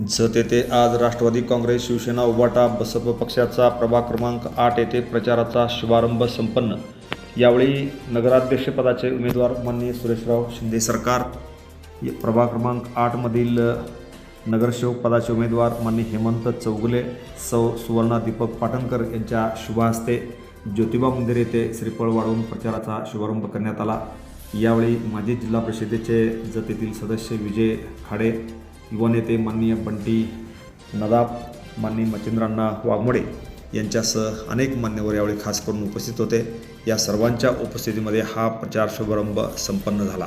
जत येथे आज राष्ट्रवादी काँग्रेस शिवसेना उभाटा बसप पक्षाचा प्रभाग क्रमांक आठ येथे प्रचाराचा शुभारंभ संपन्न. यावेळी नगराध्यक्षपदाचे उमेदवार माननीय सुरेशराव शिंदे सरकार प्रभाग क्रमांक आठमधील अ, नगरसेवक पदाचे उमेदवार माननीय हेमंत चौगुले सौ सुवर्णा दीपक पाटणकर यांच्या शुभहस्ते ज्योतिबा मंदिर येथे श्रीफळ वाढवून प्रचाराचा शुभारंभ करण्यात आला. यावेळी माजी जिल्हा परिषदेचे जत सदस्य विजय खाडे युवा नेते माननीय बंटी नदाब माननीय मच्छिंद्रांना वाघमोडे यांच्यासह अनेक मान्यवर यावेळी खास करून उपस्थित होते. या सर्वांच्या उपस्थितीमध्ये हा प्रचार शुभारंभ संपन्न झाला.